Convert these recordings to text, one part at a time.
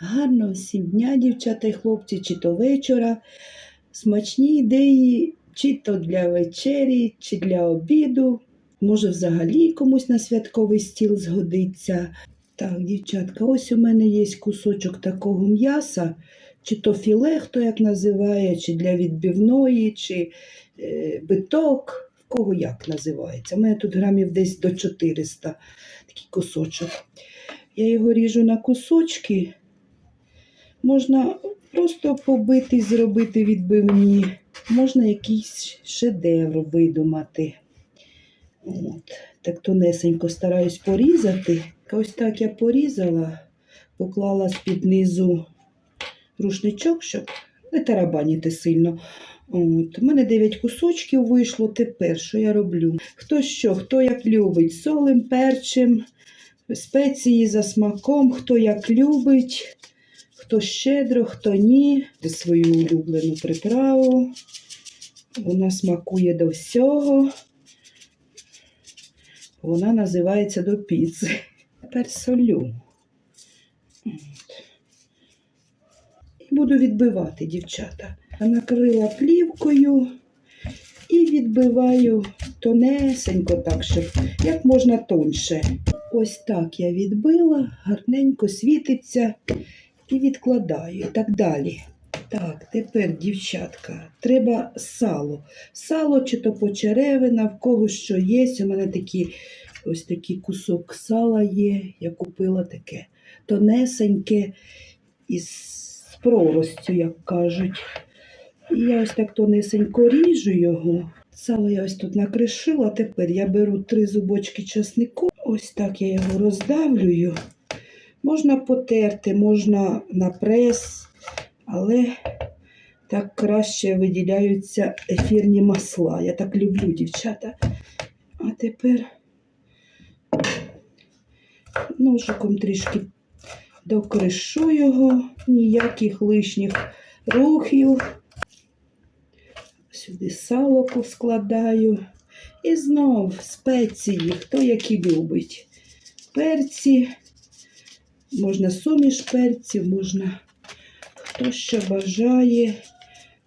Гарного всім дня, дівчата і хлопці, чи то вечора. Смачні ідеї, чи то для вечері, чи для обіду. Може, взагалі комусь на святковий стіл згодиться. Так, дівчатка, ось у мене є кусочок такого м'яса, чи то філе, хто як називає, чи для відбивної, чи е, биток, в кого як називається. У мене тут грамів десь до 400 такий кусочок. Я його ріжу на кусочки. Можна просто побити, зробити відбивні, можна якийсь шедевр видумати. От. Так тонесенько стараюсь порізати. Ось так я порізала, поклала з-під низу рушничок, щоб не тарабаніти сильно. От. У мене 9 кусочків вийшло. Тепер що я роблю? Хто що, хто як любить, солим, перчим, спеції за смаком, хто як любить, хто щедро, хто ні. Свою улюблену приправу. Вона смакує до всього. Вона називається до піци. Тепер солю. От. І буду відбивати, дівчата. Накрила плівкою і відбиваю тонесенько, так, щоб як можна тоньше. Ось так я відбила, гарненько світиться і відкладаю. І так далі. Так, тепер, дівчатка, треба сало. Сало чи то почеревина, в кого що є. У мене такі, ось такий кусок сала є. Я купила таке тонесеньке із проростю, як кажуть. І я ось так тонесенько ріжу його. Сало я ось тут накришила. Тепер я беру три зубочки часнику. Ось так я його роздавлюю. Можна потерти, можна на прес, але так краще виділяються ефірні масла. Я так люблю, дівчата. А тепер ножиком трішки докришу його, ніяких лишніх рухів. Сюди салоку складаю. І знов спеції, хто які любить. Перці, можна суміш перців, можна хто що бажає.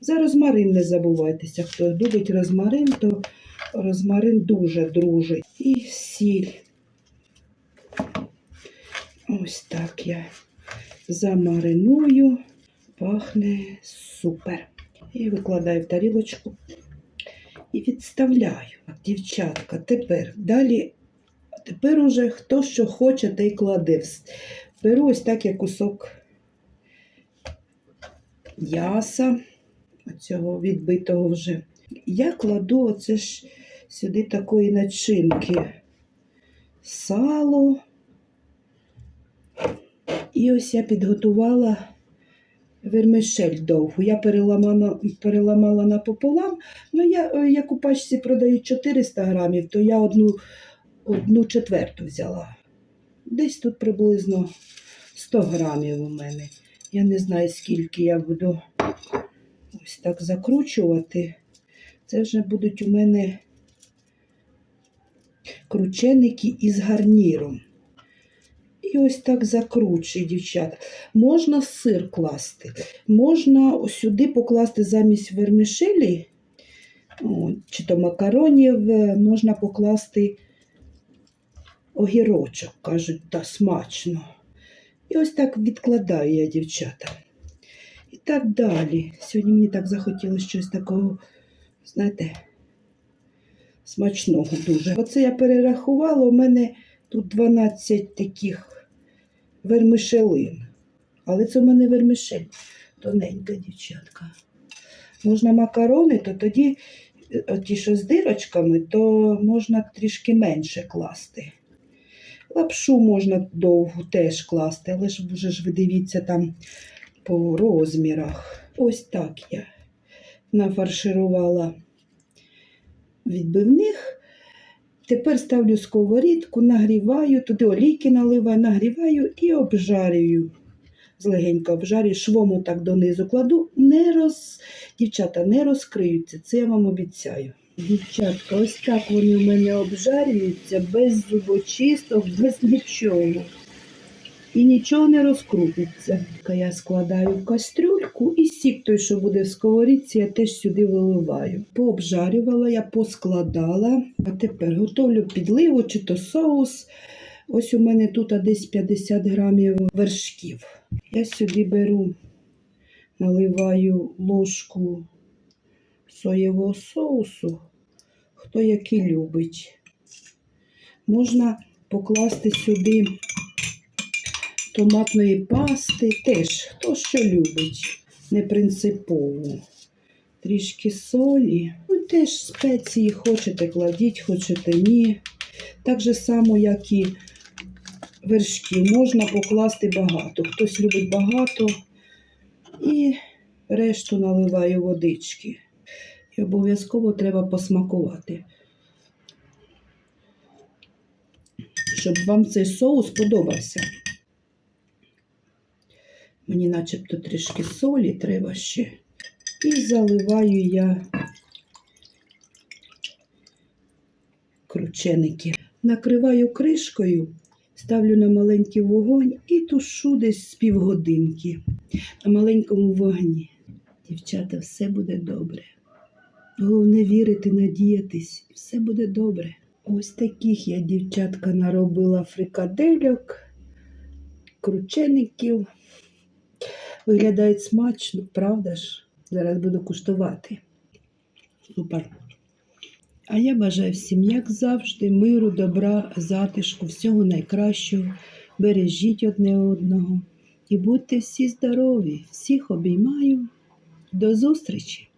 За розмарин не забувайтеся. Хто любить розмарин, то розмарин дуже дружить. І сіль. Ось так я замариную, пахне супер. І викладаю в тарілочку і відставляю. Дівчатка, тепер далі, тепер уже хто що хоче, та й кладе. Беру ось так я кусок м'яса, оцього відбитого вже. Я кладу оце ж сюди такої начинки. Сало. І ось я підготувала вермишель довгу. Я переламала, переламала напополам. Ну, я, е, як у пачці продають 400 грамів, то я одну, одну четверту взяла. Десь тут приблизно 100 грамів у мене. Я не знаю, скільки я буду ось так закручувати. Це вже будуть у мене крученики із гарніром. І ось так закручую, дівчата. Можна сир класти, можна сюди покласти замість вермішелі, чи то макаронів, е, можна покласти огірочок, кажуть, та смачно. І ось так відкладаю я, дівчата. І так далі. Сьогодні мені так захотілося щось такого, знаєте, смачного дуже. Оце я перерахувала, у мене тут 12 таких вермишелин. Але це в мене вермишель тоненька, дівчатка. Можна макарони, то тоді е, ті, що з дирочками, то можна трішки менше класти. Лапшу можна довгу теж класти, але ж вже ж ви дивіться там по розмірах. Ось так я нафарширувала відбивних. Тепер ставлю сковорідку, нагріваю, туди олійки наливаю, нагріваю і обжарюю. Злегенько обжарюю, швом так донизу кладу. Не роз... Дівчата, не розкриються, це я вам обіцяю. Дівчатка, ось так вони в мене обжарюються, без зубочисток, без нічого. і нічого не розкрутиться. Я складаю кастрюльку і сік той, що буде в сковорідці, я теж сюди виливаю. Пообжарювала я, поскладала. А тепер готовлю підливу чи то соус. Ось у мене тут десь 50 грамів вершків. Я сюди беру, наливаю ложку соєвого соусу, хто який любить. Можна покласти сюди томатної пасти, теж хто що любить, не принципово. Трішки солі. Ну, теж спеції хочете кладіть, хочете ні. Так же само, як і вершки, можна покласти багато. Хтось любить багато. І решту наливаю водички. Обов'язково треба посмакувати. Щоб вам цей соус подобався. Мені начебто трішки солі треба ще. І заливаю я крученики. Накриваю кришкою, ставлю на маленький вогонь і тушу десь з півгодинки на маленькому вогні. Дівчата, все буде добре. Головне вірити, надіятись, і все буде добре. Ось таких я, дівчатка, наробила фрикадельок, кручеників. Виглядають смачно, правда ж? Зараз буду куштувати. Супер. А я бажаю всім, як завжди, миру, добра, затишку, всього найкращого. Бережіть одне одного і будьте всі здорові. Всіх обіймаю. До зустрічі!